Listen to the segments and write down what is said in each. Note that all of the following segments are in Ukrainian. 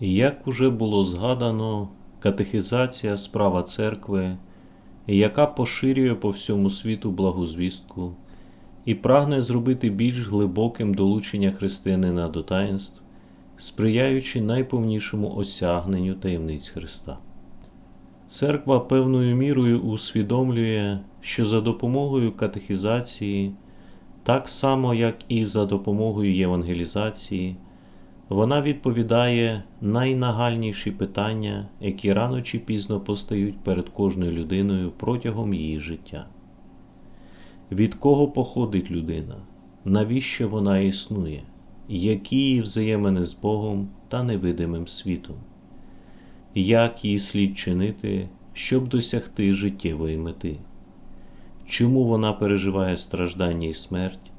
Як уже було згадано, катехізація справа церкви, яка поширює по всьому світу благу звістку і прагне зробити більш глибоким долучення християнина до таїнств, сприяючи найповнішому осягненню таємниць Христа. Церква певною мірою усвідомлює, що за допомогою катехізації, так само як і за допомогою євангелізації, вона відповідає найнагальніші питання, які рано чи пізно постають перед кожною людиною протягом її життя. Від кого походить людина? Навіщо вона існує? Які її взаємини з Богом та невидимим світом? Як її слід чинити, щоб досягти життєвої мети? Чому вона переживає страждання і смерть,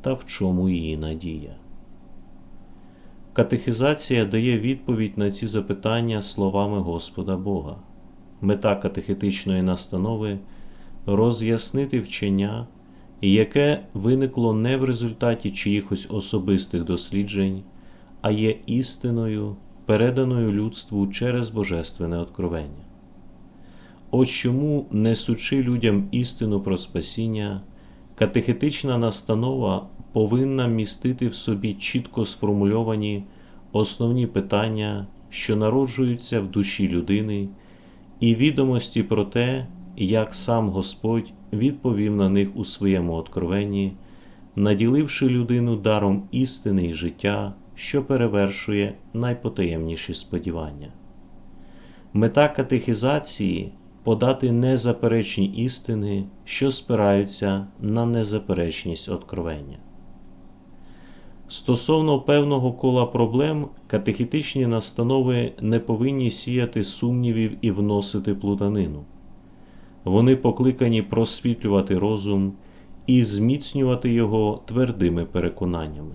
та в чому її надія? Катехізація дає відповідь на ці запитання словами Господа Бога. Мета катехетичної настанови роз'яснити вчення, яке виникло не в результаті чиїхось особистих досліджень, а є істиною, переданою людству через божественне откровення. Ось чому, несучи людям істину про спасіння, катехетична настанова повинна містити в собі чітко сформульовані основні питання, що народжуються в душі людини, і відомості про те, як сам Господь відповів на них у своєму откровенні, наділивши людину даром істини і життя, що перевершує найпотаємніші сподівання. Мета катехізації подати незаперечні істини, що спираються на незаперечність откровення. Стосовно певного кола проблем, катехітичні настанови не повинні сіяти сумнівів і вносити плутанину. Вони покликані просвітлювати розум і зміцнювати його твердими переконаннями.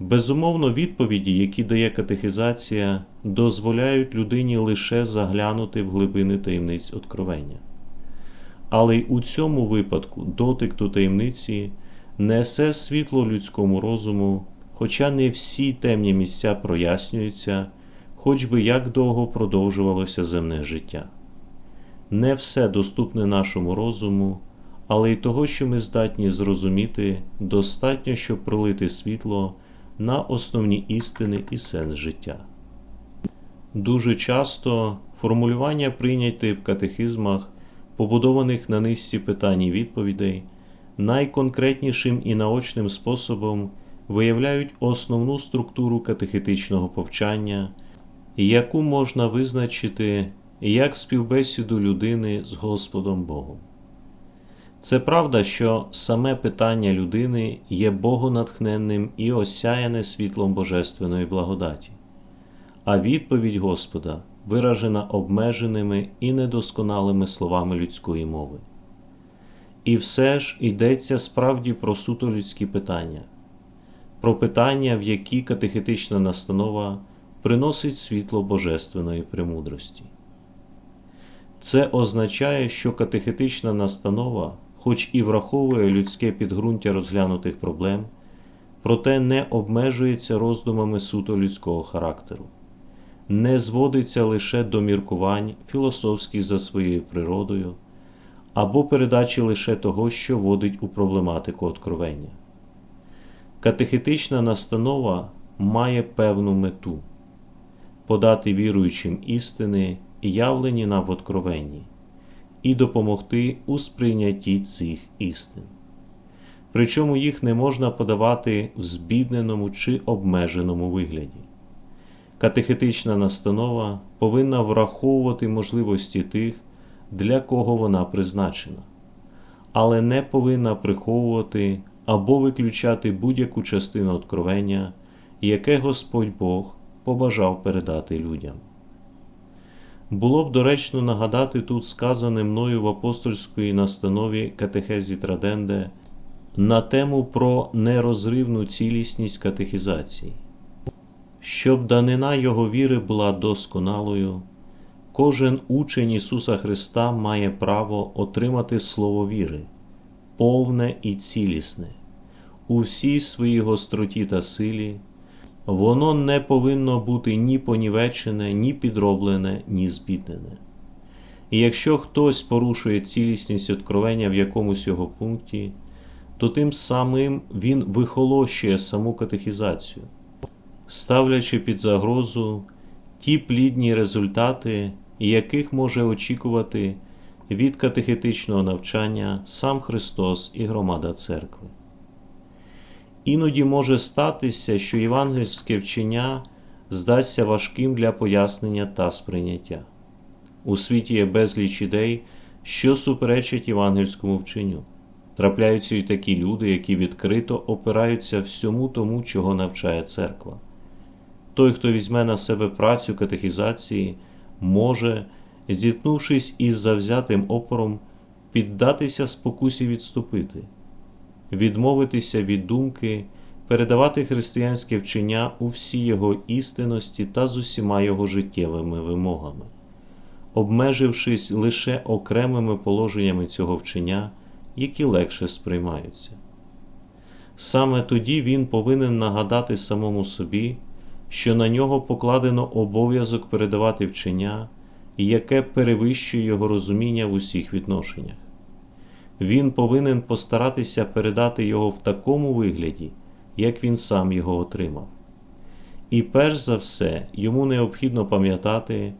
Безумовно, відповіді, які дає катехізація, дозволяють людині лише заглянути в глибини таємниць откровення. Але й у цьому випадку дотик до таємниці несе світло людському розуму, хоча не всі темні місця прояснюються, хоч би як довго продовжувалося земне життя. Не все доступне нашому розуму, але й того, що ми здатні зрозуміти, достатньо, щоб пролити світло на основні істини і сенс життя. Дуже часто формулювання прийняті в катехизмах, побудованих на низці питань і відповідей, найконкретнішим і наочним способом виявляють основну структуру катехетичного повчання, яку можна визначити як співбесіду людини з Господом Богом. Це правда, що саме питання людини є богонатхненним і осяяне світлом Божественної благодаті, а відповідь Господа виражена обмеженими і недосконалими словами людської мови. І все ж йдеться справді про суто людські питання, про питання, в які катехетична настанова приносить світло Божественної премудрості. Це означає, що катехетична настанова, хоч і враховує людське підґрунтя розглянутих проблем, проте не обмежується роздумами суто людського характеру, не зводиться лише до міркувань філософських за своєю природою або передачі лише того, що водить у проблематику откровення. Катехетична настанова має певну мету подати віруючим істини, явлені нам в откровенні, і допомогти у сприйнятті цих істин. Причому їх не можна подавати в збідненому чи обмеженому вигляді. Катехетична настанова повинна враховувати можливості тих, для кого вона призначена, але не повинна приховувати або виключати будь-яку частину откровення, яке Господь Бог побажав передати людям. Було б доречно нагадати тут сказане мною в апостольській настанові Катехезі Траденде на тему про нерозривну цілісність катехізації, щоб данина його віри була досконалою. Кожен учень Ісуса Христа має право отримати Слово віри, повне і цілісне, у всій своїй гостроті та силі, воно не повинно бути ні понівечене, ні підроблене, ні збіднене. І якщо хтось порушує цілісність откровення в якомусь його пункті, то тим самим він вихолощує саму катехізацію, ставлячи під загрозу ті плідні результати, яких може очікувати від катехетичного навчання сам Христос і громада церкви. Іноді може статися, що євангельське вчення здасться важким для пояснення та сприйняття. У світі є безліч ідей, що суперечать євангельському вченню. Трапляються й такі люди, які відкрито опираються всьому тому, чого навчає церква. Той, хто візьме на себе працю катехізації, може, зіткнувшись із завзятим опором, піддатися спокусі відступити, відмовитися від думки, передавати християнське вчення у всій його істинності та з усіма його життєвими вимогами, обмежившись лише окремими положеннями цього вчення, які легше сприймаються. Саме тоді він повинен нагадати самому собі, що на нього покладено обов'язок передавати вчення, яке перевищує його розуміння в усіх відношеннях. Він повинен постаратися передати його в такому вигляді, як він сам його отримав. І перш за все, йому необхідно пам'ятати,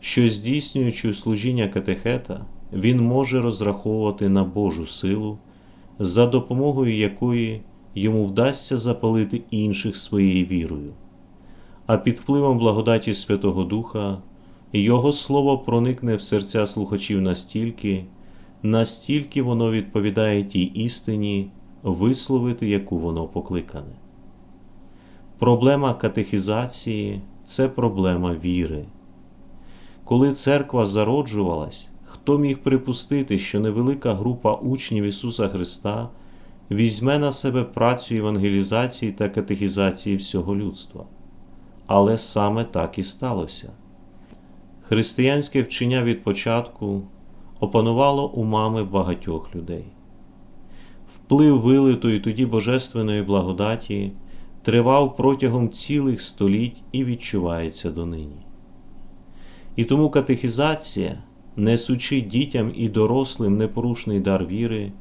що здійснюючи служіння катехета, він може розраховувати на Божу силу, за допомогою якої йому вдасться запалити інших своєю вірою. А під впливом благодаті Святого Духа Його Слово проникне в серця слухачів настільки, настільки воно відповідає тій істині, висловити, яку воно покликане. Проблема катехізації це проблема віри. Коли церква зароджувалась, хто міг припустити, що невелика група учнів Ісуса Христа візьме на себе працю евангелізації та катехізації всього людства? Але саме так і сталося. Християнське вчення від початку опанувало умами багатьох людей. Вплив вилитої тоді божественної благодаті тривав протягом цілих століть і відчувається донині. І тому катехізація, несучи дітям і дорослим непорушний дар віри,